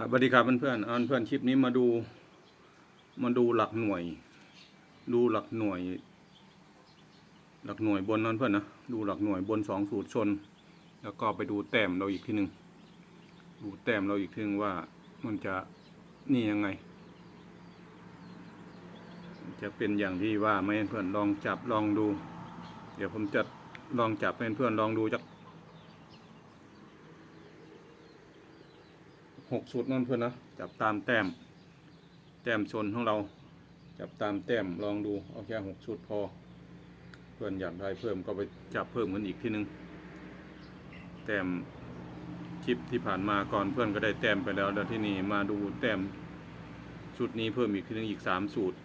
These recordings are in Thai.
ครับสวัสดีครับเพื่อนๆเอาเพื่อนคลิปนี้มาดู มาดูหลักหน่วย ดูหลักหน่วย หลักหน่วยบนนั้นเพื่อนนะ ดูหลักหน่วยบนสองสูตรชน แล้วก็ไปดูแต้มเราอีกทีหนึ่งดูแต้มเราอีกทีหนึงว่ามันจะนี่ยังไง จะเป็นอย่างที่ว่าไหมเพื่อนลองจับลองดู เดี๋ยวผมจะลองจับให้เพื่อนลองดูจาก หกสูตรนั่นเพื่อนนะจับตามแต้ม แต้มชนของเรา จับตามแต้มลองดูเอาแค่หกสูตรพอ เพื่อนอยากได้เพิ่มก็ไปจับเพิ่มกันอีกทีนึง แต้มคลิปที่ผ่านมาก่อนเพื่อนก็ได้แต้มไปแล้วแล้วที่นี่มาดูแต้มสูตรนี้เพิ่มอีกทีนึงอีกสามสูตร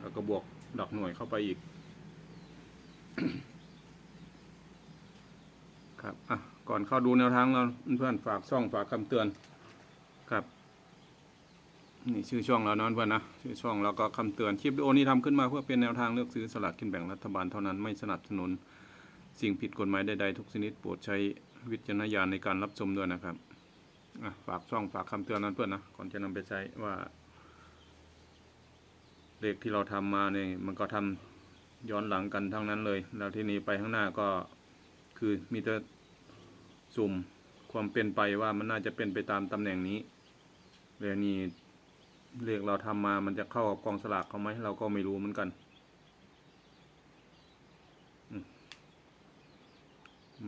แล้วก็บวกดอกหน่วยเข้าไปอีก ครับอะก่อนเข้าดูแนวทางเราเพื่อนฝากช่องฝากคำเตือน ครับ นี่ชื่อช่องเรานะเพื่อนนะชื่อช่องแล้วก็คำเตือนคลิปวิดีโอนี้ทำขึ้นมาเพื่อเป็นแนวทางเลือกซื้อสลากกินแบ่งรัฐบาลเท่านั้นไม่สนับสนุน สิ่งผิดกฎหมายใดๆทุกชนิดโปรดใช้วิจารณญาณในการรับชมด้วยนะครับฝากช่องฝากคำเตือนนั้นเพื่อนนะก่อนจะนำไปใช้ว่าเลขที่เราทำมาเนี่ยมันก็ทำย้อนหลังกันทั้งนั้นเลย แล้วที่นี้ไปข้างหน้าก็คือมีแต่สุ่มความเป็นไปว่ามันน่าจะเป็นไปตามตำแหน่งนี้ เรนี้เลขเราทำมามันจะเข้ากับกองสลากเขาไหมเราก็ไม่รู้เหมือนกัน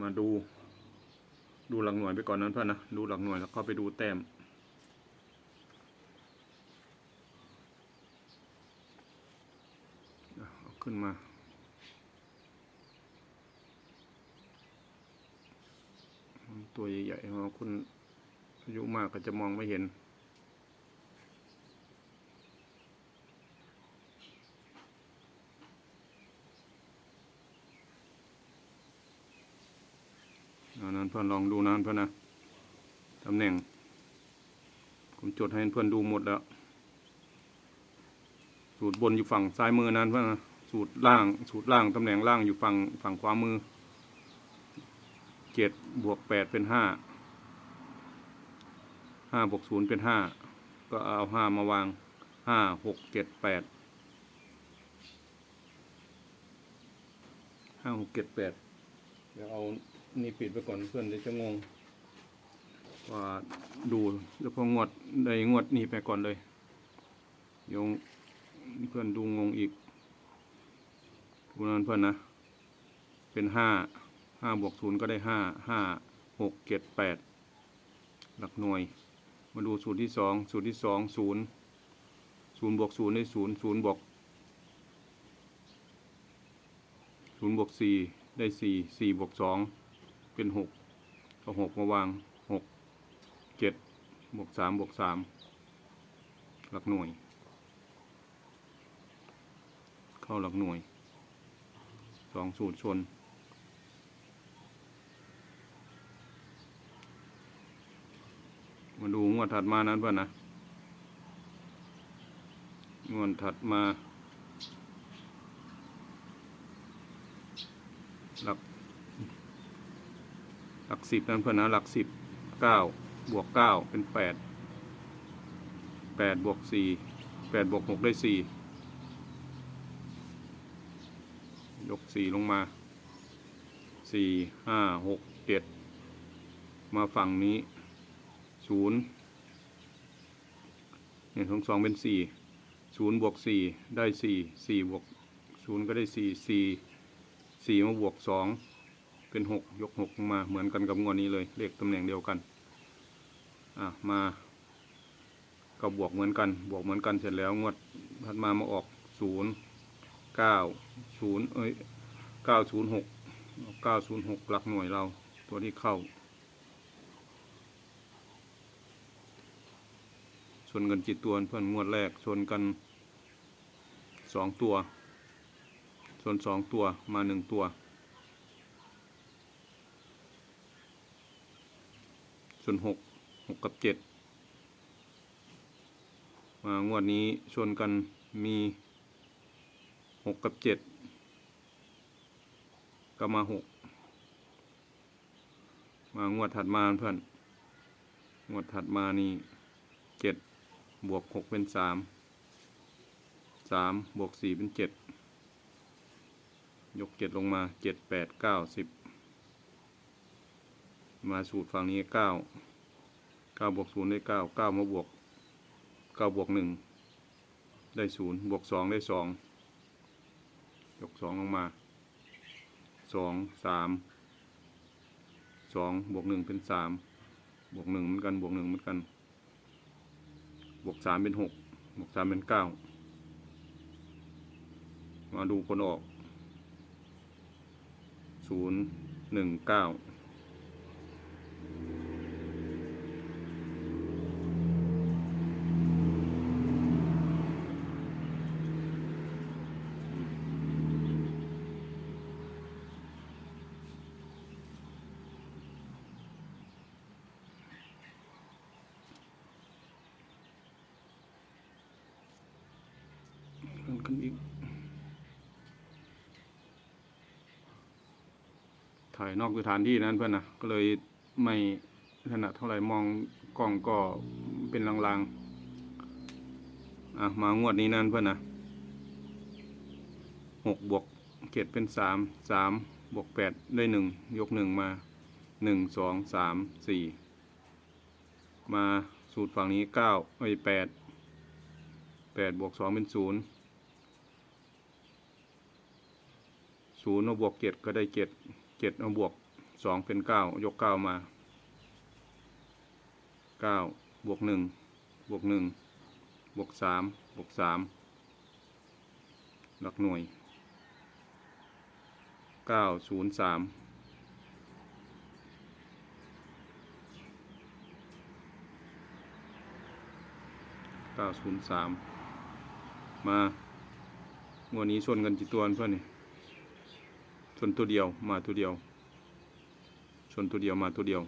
มาดู ดูหลักหน่วยไปก่อนนั้นเพื่อนนะ ดูหลักหน่วยแล้วก็ไปดูแต้มเอาขึ้นมาตัวใหญ่ๆของคุณอายุมากก็จะมองไม่เห็น อานั้นเพื่อนลองดูนะเพื่อนนะตำแหน่ง ผมจดให้เพื่อนดูหมดแล้วสูตรบนอยู่ฝั่งซ้ายมือนั้นเพื่อนนะสูตรล่าง สูตรล่างตำแหน่งล่างอยู่ฝั่งฝั่งขวามือเจ็ดบวกแปดเป็นห้าห้าบวกศูนย์เป็นห้าก็เอาห้ามาวางห้าหกเจ็ดแปดห้าหกเจ็ดแปดเดี๋ยวเอา นี่ปิดไปก่อนเพื่อนเดี๋ยวจะงงว่าดูแล้วพองวดได้งวดนี่ไปก่อนเลยเดี๋ยวเพื่อนดูงงอีกดูนั้นเพื่อนนะ เป็นห้าห้าบวกศูนย์ก็ได้ห้าห้าหกเจ็ดแปดหลักหน่วย มาดูสูตรที่สองสูตรที่สองศูนย์ศูนย์บวกศูนย์ได้ศูนย์ศูนย์บวกศูนย์บวกสี่ได้สี่สี่บวกสอง เป็นหกเอาหกมาวางหกเจ็ดบวกสามบวกสามหลักหน่วย เข้าหลักหน่วยสองสูตรชนมาดูงวดถัดมานั้นป่ะนะงวดถัดมา หลัก หลักสิบนั้นเพื่อนนะหลักสิบเก้าบวกเก้าเป็นแปดแปดบวกสี่แปดบวกหกได้สี่ยกสี่ลงมาสี่ห้าหกเจ็ดมาฝั่งนี้ศูนย์เนี่ยสองสองเป็นสี่ศูนย์บวกสี่ได้สี่สี่บวกศูนย์ก็ได้สี่สี่สี่มาบวกสอง เป็นหกยกหกมาเหมือนกันกับงวดนี้เลย เลขตำแหน่งเดียวกัน อะมาก็บวกเหมือนกัน บวกเหมือนกันเสร็จแล้วงวดถัดมามาออกศูนย์เก้าศูนย์เอ้ยเก้าศูนย์หกเก้าศูนย์หกหลักหน่วยเรา ตัวที่เข้าชนกันจิตตัวเพื่อนงวดแรกชนกันสองตัวชนสองตัวมาหนึ่งตัว ชนหกหกกับเจ็ดมางวดนี้ชวนกันมีหกกับเจ็ดก็มาหกมางวดถัดมาเพื่อนงวดถัดมานี่เจ็ดบวกหกเป็นสามสามบวกสี่เป็นเจ็ดยกเจ็ดลงมาเจ็ดแปดเก้าสิบ มาสูตรฝั่งนี้เก้าเก้าบวกศูนย์ได้เก้าเก้ามาบวกเก้าบวกหนึ่งได้ศูนย์บวกสองได้สองยกสองลงมาสองสามสองบวกหนึ่งเป็นสามบวกหนึ่งเหมือนกันบวกหนึ่งเหมือนกัน บวกสามเป็นหกบวกสามเป็นเก้ามาดูผลออกศูนย์หนึ่งเก้าเพิ่มขึ้นอีก ถ่าย นอกสถานที่นั้นเพื่อนนะก็เลยไม่ถนัดเท่าไหร่มองกล้องก็เป็นลางๆอะมางวดนี้นั่นเพื่อนนะหกบวกเกตเป็นสามสามบวกแปดได้หนึ่งยกหนึ่งมาหนึ่งสองสามสี่มาสูตรฝั่งนี้เก้าไอ้แปดแปดบวกสองเป็นศูนย์ศูนย์เอาบวกเจ็ดก็ได้เจ็ด เจ็ดเอาบวกสองเป็นเก้ายกเก้ามาเก้าบวกหนึ่งบวกหนึ่งบวกสามบวกสามหลักหน่วยเก้าศูนย์สามเก้าศูนย์สามมางวดนี้ชนกันกี่ตัวเพื่อนนี่ ชนตัวเดียวมาตัวเดียว ชนตัวเดียวมาตัวเดียว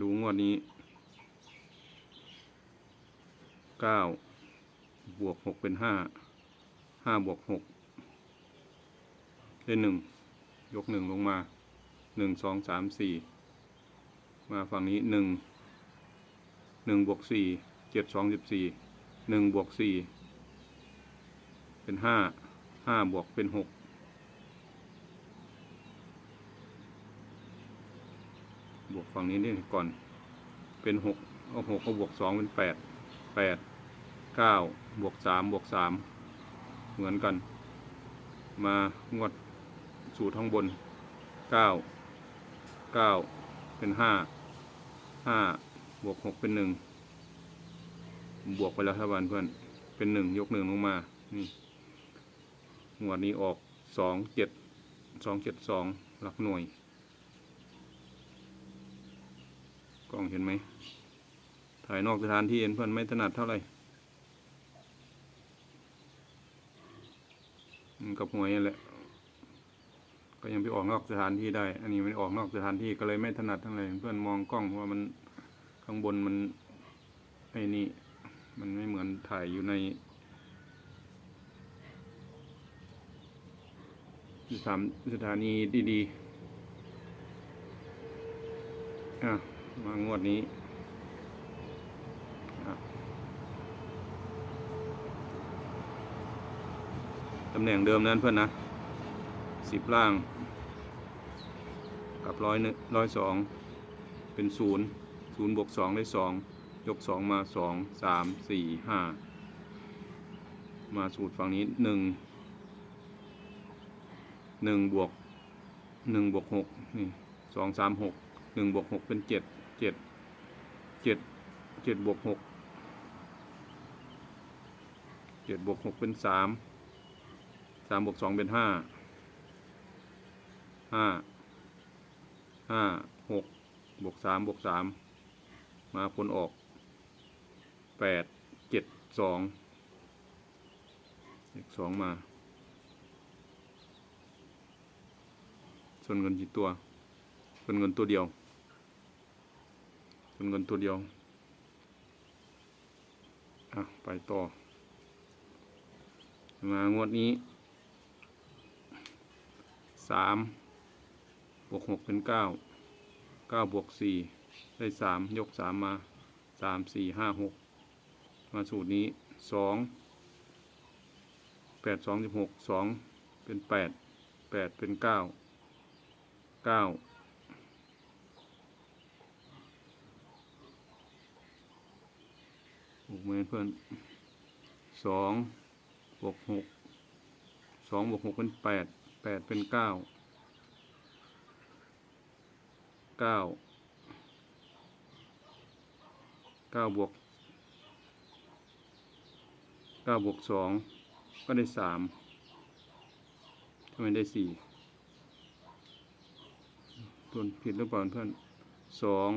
ดูงวดนี้เก้าบวกหกเป็นห้าห้าบวกหกได้หนึ่งยกหนึ่งลงมาหนึ่งสองสามสี่มาฝั่งนี้หนึ่งหนึ่งบวกสี่เจ็ดสองสิบสี่หนึ่งบวกสี่ เป็นห้าห้าบวกเป็นหกบวกฝั่งนี้นี่ก่อน เป็นหกเอาหกเอาบวกสองเป็นแปดแปดเก้าบวกสามบวกสามเหมือนกัน มางวดสูตรข้างบนเก้าเก้าเป็นห้าห้าบวกหกเป็นหนึ่งบวกไปแล้วท่านเพื่อนเป็นหนึ่งยกหนึ่งลงมา นี่ งวดนี้ออกสองเจ็ดสองเจ็ดสองหลักหน่วย กล้องเห็นไหม ถ่ายนอกสถานที่เห็นเพื่อนไม่ถนัดเท่าไหร่กับหวยนั่แหละ ก็ยังไปออกนอกสถานที่ได้ อันนี้ไม่ออกนอกสถานที่ก็เลยไม่ถนัดเท่าไหร่เพื่อนมองกล้องเพราะว่ามันข้างบนมันไอ้นี่ มันไม่เหมือนถ่ายอยู่ใน สานสถานีดีๆอะมางวดนี้ตำแหน่งเดิมนั้นเพื่อนนะสิบล่าง กับร้อยหนึ่งร้อยสองเป็นศูนย์ศูนย์บวกสองได้สองยกสองมาสองสามสี่ห้ามาสูตรฝั่งนี้หนึ่ง หนึ่งบวกหนึ่งบวกหกนี่สองสามหกหนึ่งบวกหกเป็นเจ็ดเจ็ดเจ็ดเจ็ดบวกหกเจ็ดบวกหกเป็นสามสามบวกสองเป็นห้าห้าห้าหกบวกสามบวกสามมาผลออกแปดเจ็ดสองเลขสองมา ชนเงินกี่ตัวชนเงินตัวเดียวชนเงินตัวเดียว อะ ไปต่อ มางวดนี้สามบวกหกเป็นเก้าเก้าบวกสี่ได้สามยกสามมาสามสี่ห้าหกมาสูตรนี้สองแปดสองสิบหกสองเป็นแปดแปดเป็นเก้า เก้าหกเมือนเพื่อนสองบวกหกสองบวกหกเป็นแปดแปดเป็นเก้าเก้าเก้าบวกเก้าบวกสองก็ได้สามทำไมได้สี่ ตัวผิดหรือเปล่าเพื่อนสอง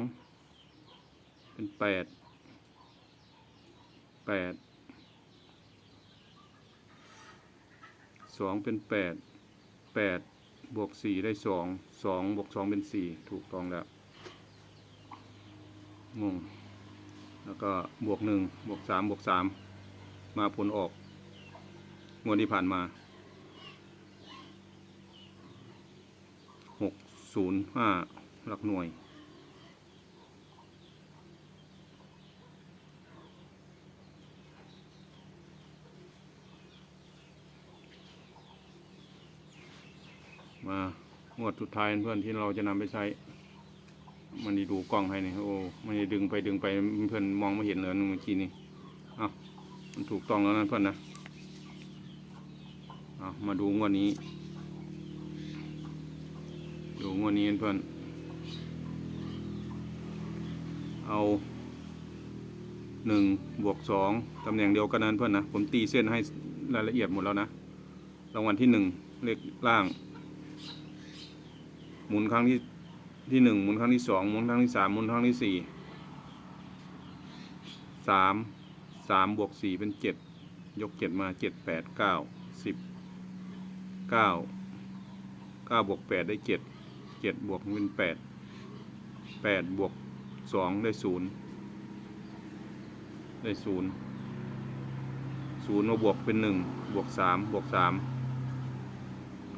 เป็นแปดแปดสองเป็นแปดแปดบวกสี่ได้สองสองบวกสองเป็นสี่ถูกต้องแล้วงงแล้วก็บวกหนึ่งบวกสามบวกสามมาผลออกงวดที่ผ่านมาหก ศูนย์ห้าหลักหน่วย มางวดสุดท้ายเพื่อนที่เราจะนำไปใช้ มันดีดูกล้องให้นี่โอ้มันดีดึงไปดึงไปเพื่อนมองไม่เห็นเลยเมื่อกี้นี่เอามันถูกต้องแล้วนะเพื่อนนะเอามาดูงวดนี้ ดูงวดนี้เพื่อน เอาหนึ่งบวกสองตำแหน่งเดียวกันนั้นเพื่อนนะ ผมตีเส้นให้รายละเอียดหมดแล้วนะ รางวัลที่หนึ่งเลขล่าง หมุนครั้งที่ที่หนึ่งหมุนครั้งที่สองหมุนครั้งที่สามหมุนครั้งที่สี่สามสามบวกสี่เป็นเจ็ดยกเจ็ดมาเจ็ดแปดเก้าสิบเก้าเก้าบวกแปดได้เจ็ด เจ็ดบวกเป็นแปดแปดบวกสองได้ศูนย์ได้ศูนย์ศูนย์มาบวกเป็นหนึ่งบวกสามบวกสาม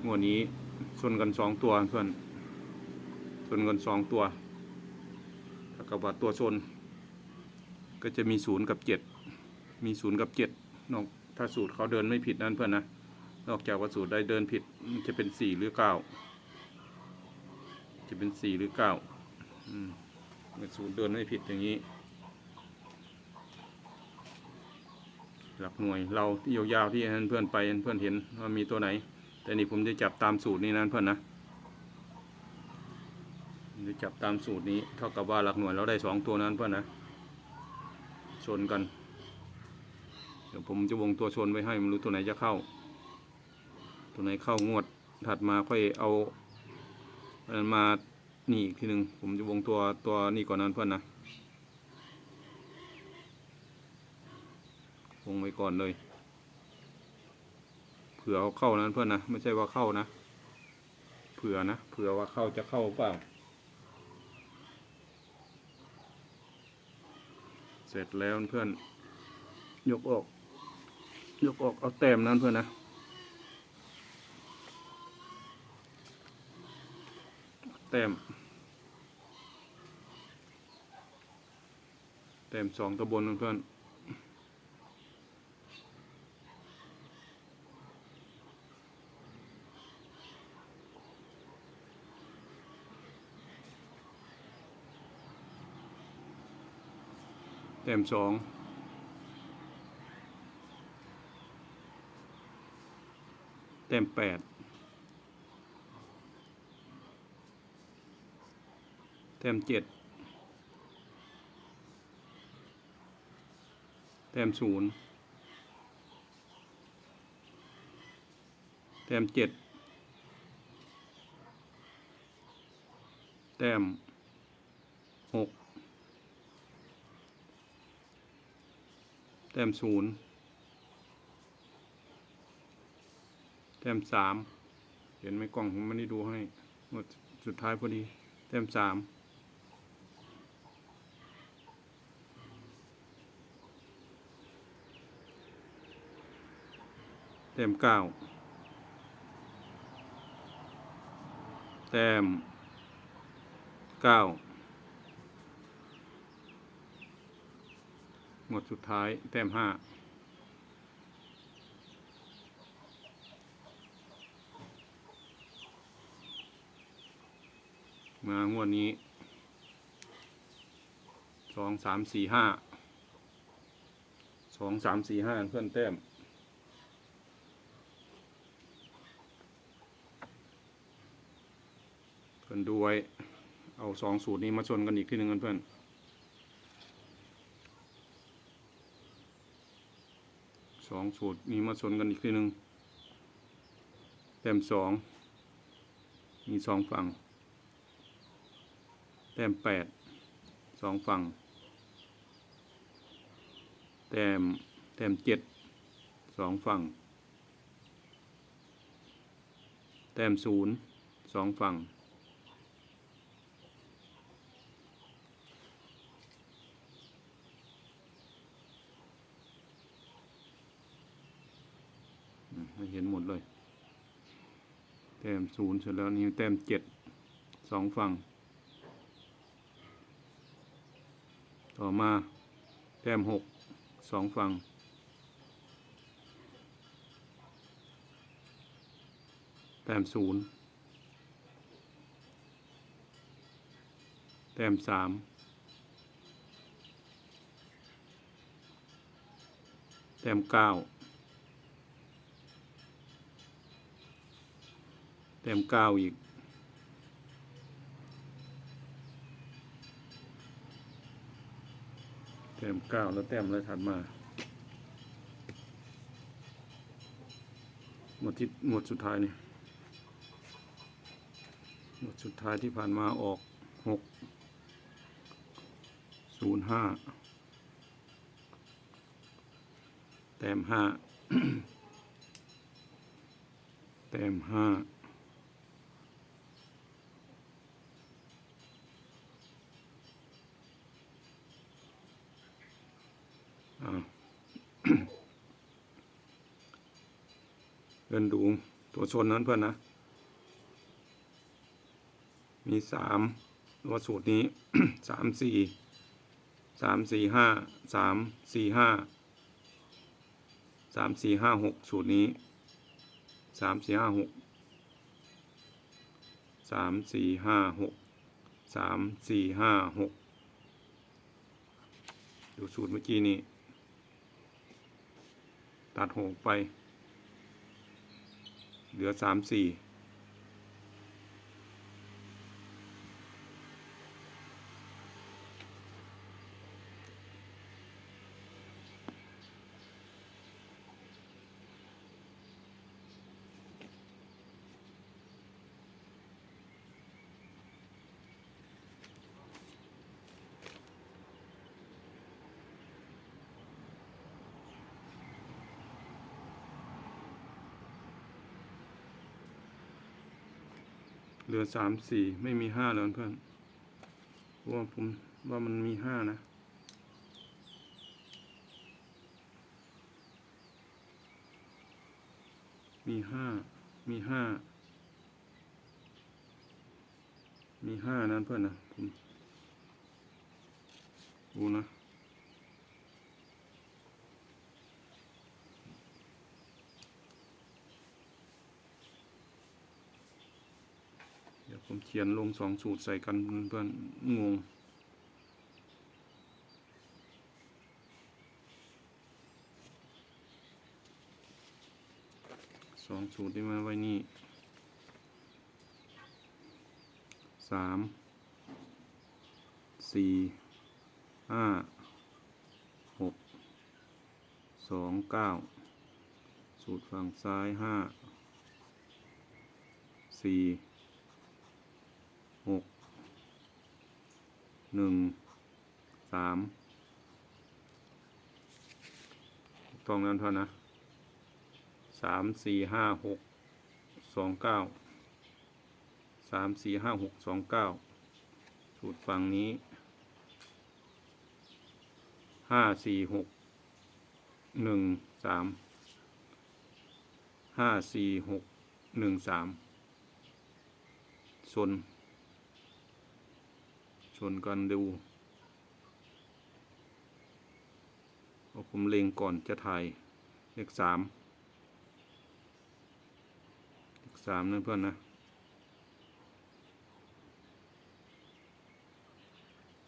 งวดนี้ชนกันสองตัวเพื่อนชนกันสองตัวถ้ากับว่าตัวชน ก็จะมีศูนย์กับเจ็ดมีศูนย์กับเจ็ดนอกถ้าสูตรเขาเดินไม่ผิดนั่นเพื่อนนะนอกจากว่าสูตรได้เดินผิดจะเป็นสี่หรือเก้า จะเป็นสี่หรือเก้าอืมเมื่อสูตรเดินไม่ผิดอย่างนี้ หลักหน่วยเราที่ยาวๆที่เพื่อนไปเพื่อนเห็นว่ามีตัวไหน แต่นี่ผมจะจับตามสูตรนี้นั่นเพื่อนนะจะจับตามสูตรนี้เท่ากับว่าหลักหน่วยเราได้สองตัวนั้นเพื่อนนะชนกัน เดี๋ยวผมจะวงตัวชนไว้ให้มันรู้ตัวไหนจะเข้า ตัวไหนเข้างวดถัดมาค่อยเอา มานี่อีกทีหนึ่งผมจะวงตัวตัวนี้ก่อนนั้นเพื่อนนะ วงไว้ก่อนเลย เผื่อเอาเข้านั้นเพื่อนนะ ไม่ใช่ว่าเข้านะ เผื่อนะ เผื่อว่าเข้าจะเข้าเปล่า เสร็จแล้วเพื่อน ยกออก ยกออกเอาแต้มนั้นเพื่อนนะ ต้มแต้มสองตะบนเพื่อนแต้มสองแต้มแปด ต้มเจ็ดแต้มศูนย์แต้มเจ็ดแต้มหกแต้มศูนย์แต้มสามเห็นไหมกล่องผมไม่ได้ดูให้หมดสุดท้ายพอดี แต้มสาม แต้มเก้าแต้มเก้าหมวดสุดท้าย แต้มห้ามางวดนี้สองสามสี่ห้าสองสามสี่ห้าเพื่อนแต้ม เพื่อ นดูไว้ เอาสองสูตรนี้มาชนกันอีกทีหนึ่งกันเพื่อนสองสูตรนี้มาชนกันอีกทีหนึ่งแต้มสองมีสองฝั่ง แต้มแปดสองฝั่ง แต้มแต้มเจ็ดสองฝั่ง แต้มศูนย์สองฝั่ง ให้เห็นหมดเลย แต้มศูนย์เสร็จแล้วนี่แต้มเจ็ดสองฝั่ง ต่อมา แต้มหกสองฝั่ง แต้มศูนย์แต้มสามแต้มเก้า แต้มเก้าอีก แต้มเก้าแล้วแต้มอะไรถัดมาหมดที่หมดสุดท้ายนี่หมดสุดท้ายที่ผ่านมาออกหกศูนย์ห้าแต้มห้าแต้มห้า เดินดูตัวชนนั้นเพื่อนนะ มีสามตัวสูตรนี้สามสี่สามสี่ห้าสามสี่ห้าสามสี่ห้าหกสูตรนี้สามสี่ห้าหกสามสี่ห้าหกสามสี่ห้าหกดูสูตรเมื่อกี้นี้ ตัดหกไป เหลือสามสี่ อสามสี่ไม่มีห้าแล้วเพื่อนว่าผมว่ามันมีห้านะ มีห้ามีห้ามีห้านั้นเพื่อนนะผมดูนะ เดี๋ยว ผมเขียนลงสองสูตรใส่กันเพื่อนๆงงสองสูตรที่มาไว้นี่สามสี่ห้าหกสองเก้าสูตรฝั่งซ้ายห้าสี่ หกหนึ่งสามต้องนั้นเท่านะสามสี่ห้าหกสองเก้าสามสี่ห้าหกสองเก้าสูตรฝั่งนี้ห้าสี่หกหนึ่งสามห้าสี่หกหนึ่งสามส่วน ชนกันดูเพราผมเล็งก่อนจะถ่ายเลขสามเลขสามนั่เพื่อนนะ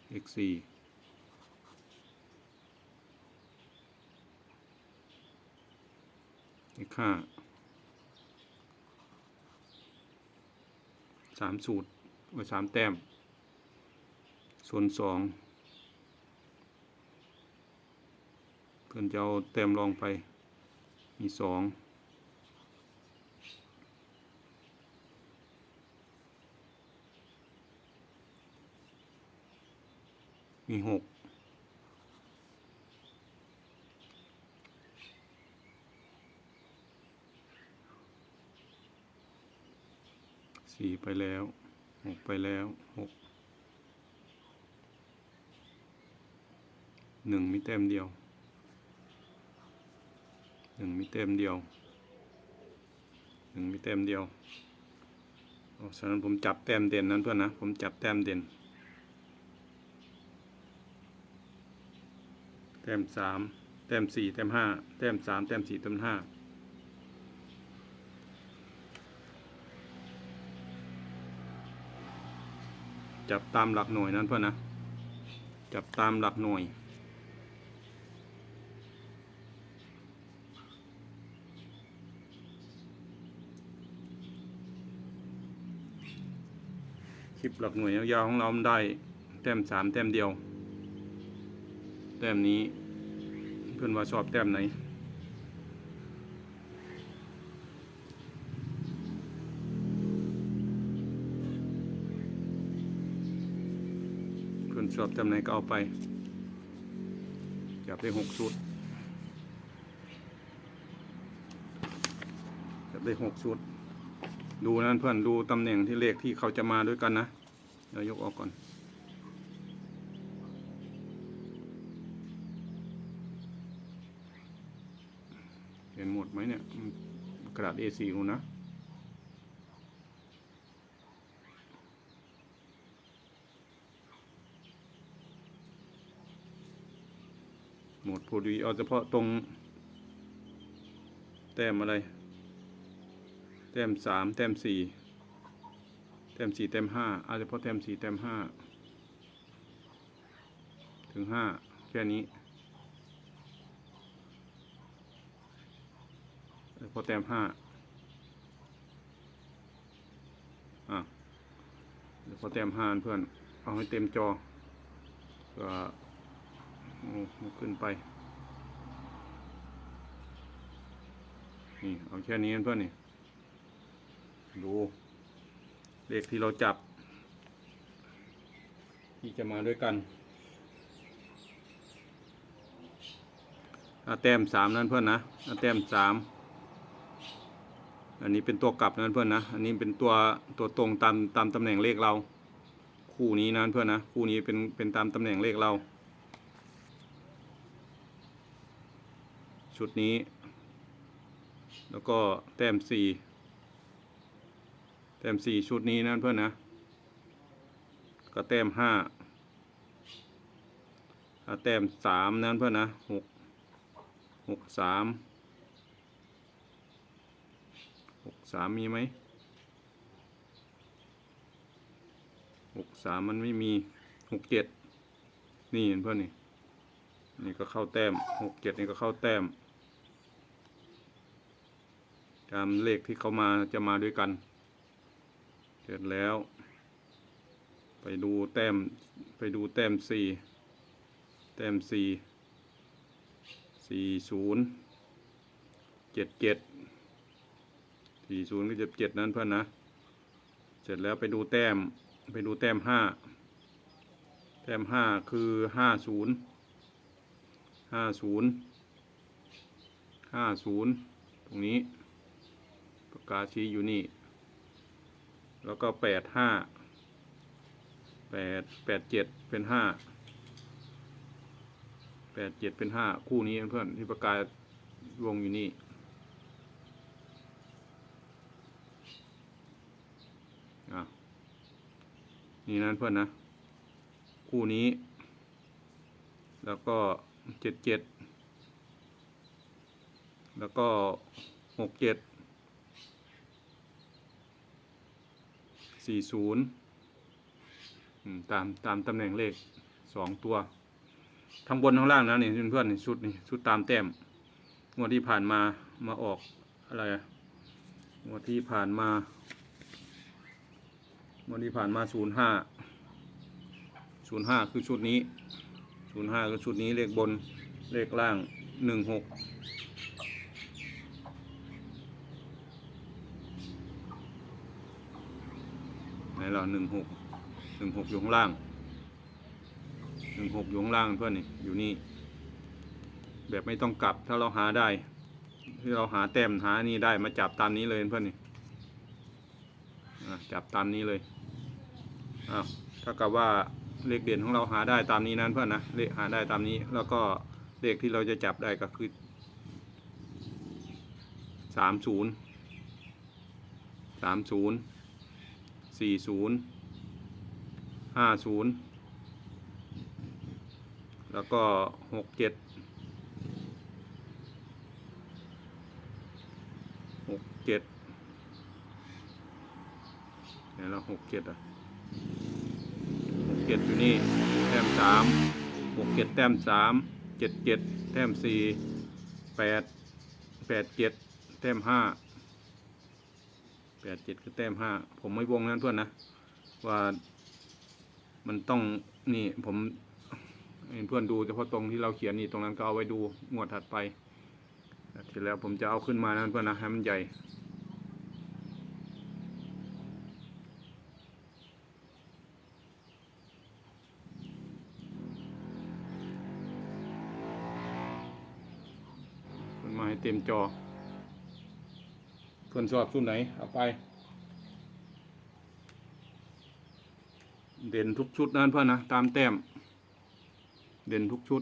เลขสี่เลขห้าสามสูตรไว้สามแต้ม ส่วนสองเพื่อนจะเอาแต้มรองไป มีสองมีหกสี่ไปแล้วหกไปแล้วหก หนึ่งมีแต้มเดียวหนึ่งมีแต้มเดียวหนึ่งมีแต้มเดียวอ๋อฉะนั้นผมจับแต้มเด่นนั้นเพื่อนนะ ผมจับแต้มเด่น แต้มสามแต้มสี่แต้มห้าแต้มสามแต้มสี่แต้มห้าจับตามหลักหน่วยนั้นเพื่อนนะ จับตามหลักหน่วย คลิปหลักหน่วยยาวๆของเราได้แต้มสามแต้มเดียว แต้มนี้เพื่อนว่าชอบแต้มไหนเพื่อนชอบแต้มไหนก็เอาไปจับได้หกชุดจับได้หกชุด ดูนั่นเพื่อนดูตำแหน่งที่เลขที่เขาจะมาด้วยกันนะเดี๋ยวยกออกก่อน เห็นหมดไหมเนี่ย กระดาษ A4 กูนะหมดพอดีเอาเฉพาะตรง แต้มอะไร ต้มสามแต้มสี่แต้มสี่แต้มห้าเอาเฉพาะแต้มสี่แต้มห้าถึงห้าแค่นี้พอแต้มห้าอะเดี๋ยวพอแต้มห้าเพื่อน เอาให้เต็มจอ ก็โอ้ขึ้นไป นี่ เอาแค่นี้เพื่อนนี่ ดูเลขที่เราจับ ที่จะมาด้วยกันอะแต้มสามนั่นเพื่อนนะอะแต้มสามอันนี้เป็นตัวกลับนะเพื่อนนะ อันนี้เป็นตัวตัวตรงตามตามตำแหน่งเลขเรา คู่นี้นะเพื่อนนะคู่นี้เป็นเป็นตามตำแหน่งเลขเรา ชุดนี้ แล้วก็แต้มสี่ ต้มสี่ชุดนี้นะเพื่อนนะ ก็แต้มห้าอะแต้มสามนั่นเพื่อนนะหกหกสามหกสามมีไหมหกสามมันไม่มีหกเจ็ดนี่เห็นเพื่อนนี่นี่ก็เข้าแต้มหกเจ็ดนี่ก็เข้าแต้มตามเลขที่เขามาจะมาด้วยกัน เสร็จแล้ว ไปดูแต้มไปดูแต้มสี่แต้มสี่สี่ศูนย์เจ็ดเจ็ดสี่ศูนย์ก็จะเจ็ดนั้นเพื่อนนะ เสร็จแล้วไปดูแต้มไปดูแต้มห้าแต้มห้าคือห้าศูนย์ห้าศูนย์ห้าศูนย์ตรงนี้ปากกาศชี้อยู่นี่ แล้วก็แปดห้าแปดแปดเจ็ดเป็นห้าแปดเจ็ดเป็นห้าคู่นี้เพื่อนที่ปากกาวงอยู่นี่ นี่นั่นเพื่อนนะ คู่นี้ แล้วก็เจ็ดเจ็ดแล้วก็หกเจ็ด สี่ศูนย์ตามตามตำแหน่งเลขสองตัว ทั้งบนทั้งล่างนะนี่เพื่อนๆนี่ชุดนี่ชุดตามแต้มงวดที่ผ่านมามาออกอะไรงวดที่ผ่านมางวดที่ผ่านมาศูนย์ห้าศูนย์ห้าคือชุดนี้ศูนย์ห้าคือชุดนี้เลขบนเลขล่างหนึ่งหกไห นเราหนึ่งหกหนึ่งหกอยู่ข้างล่างหนึ่งหกอยู่ข้างล่างเพื่อนนี่อยู่นี่ แบบไม่ต้องกลับถ้าเราหาได้ที่เราหาแต้มหานี่ได้มาจับตามนี้เลยเพื่อนนี่จับตามนี้เลยอ้าวถ้ากับว่าเลขเด่นของเราหาได้ตามนี้นั้นเพื่อนนะเลขหาได้ตามนี้ แล้วก็เลขที่เราจะจับได้ก็คือสามศูนย์สามศูนย์ สี่ศูนย์ห้าศูนย์แล้วก็หกเจ็ดหกเจ็ดไหนแล้วหกเจ็ดอะหกเจ็ดอยู่นี่ แต้มสามหกเจ็ดแต้มสามเจ็ดเจ็ดแต้มสี่แปดแปดเจ็ดแต้มห้า แปดเจ็ดคือแต้มห้าผมไม่วงนั้นเพื่อนนะ ว่ามันต้องนี่ผมให้เพื่อนดูเฉพาะตรงที่เราเขียนนี่ตรงนั้นก็เอาไว้ดูงวดถัดไปเสร็จแล้วผมจะเอาขึ้นมานั้นเพื่อนนะให้มันใหญ่ขึ้นมาให้เต็มจอ เพื่อนชอบชุดไหน เอาไป เด่นทุกชุดนั้นเพื่อนนะ ตามแต้ม เด่นทุกชุด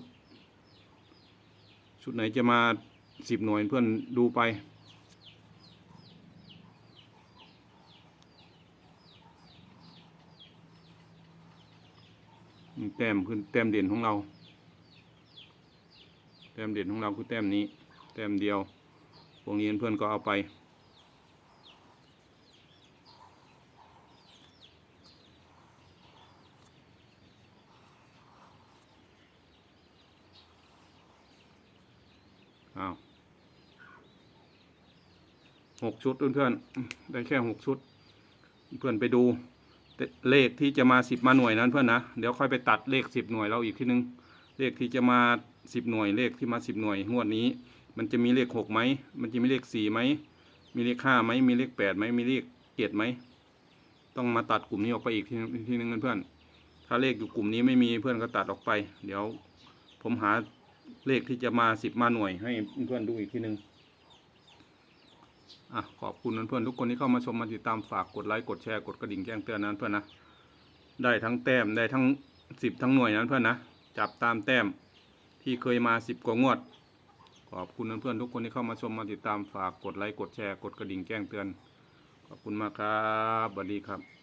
ชุดไหนจะมาสิบหน่วยเพื่อนดูไป แต้มคือแต้มเด่นของเรา แต้มเด่นของเราคือแต้มนี้ แต้มเดียวพวกนี้เพื่อนก็เอาไป อ้าวหกชุดเพื่อนๆได้แค่หกชุด เพื่อนไปดู เลขที่จะมาสิบมาหน่วยนั้นเพื่อนนะ เดี๋ยวค่อยไปตัดเลขสิบหน่วยเราอีกทีนึง เลขที่จะมาสิบหน่วย เลขที่มาสิบหน่วยงวดนี้ มันจะมีเลขหกไหม มันจะมีเลขสี่ไหม มีเลขห้าไหม มีเลขแปดไหม มีเลขเจ็ดไหม ต้องมาตัดกลุ่มนี้ออกไปอีกทีนึงทีนึงเพื่อนๆถ้าเลขอยู่กลุ่มนี้ไม่มีเพื่อนก็ตัดออกไป เดี๋ยวผมหา เลขที่จะมาสิบมาหน่วยให้เพื่อนๆดูอีกทีหนึ่งอะขอบคุณเพื่อนๆทุกคนที่เข้ามาชมมาติดตามฝากกดไลค์กดแชร์กดกระดิ่งแจ้งเตือนนั้นเพื่อนนะได้ทั้งแต้มได้ทั้งสิบทั้งหน่วยนั้นเพื่อนนะจับตามแต้มที่เคยมาสิบกว่างวด ขอบคุณเพื่อนๆทุกคนที่เข้ามาชมมาติดตามฝากกดไลค์กดแชร์กดกระดิ่งแจ้งเตือน ขอบคุณมากครับสวัสดีครับ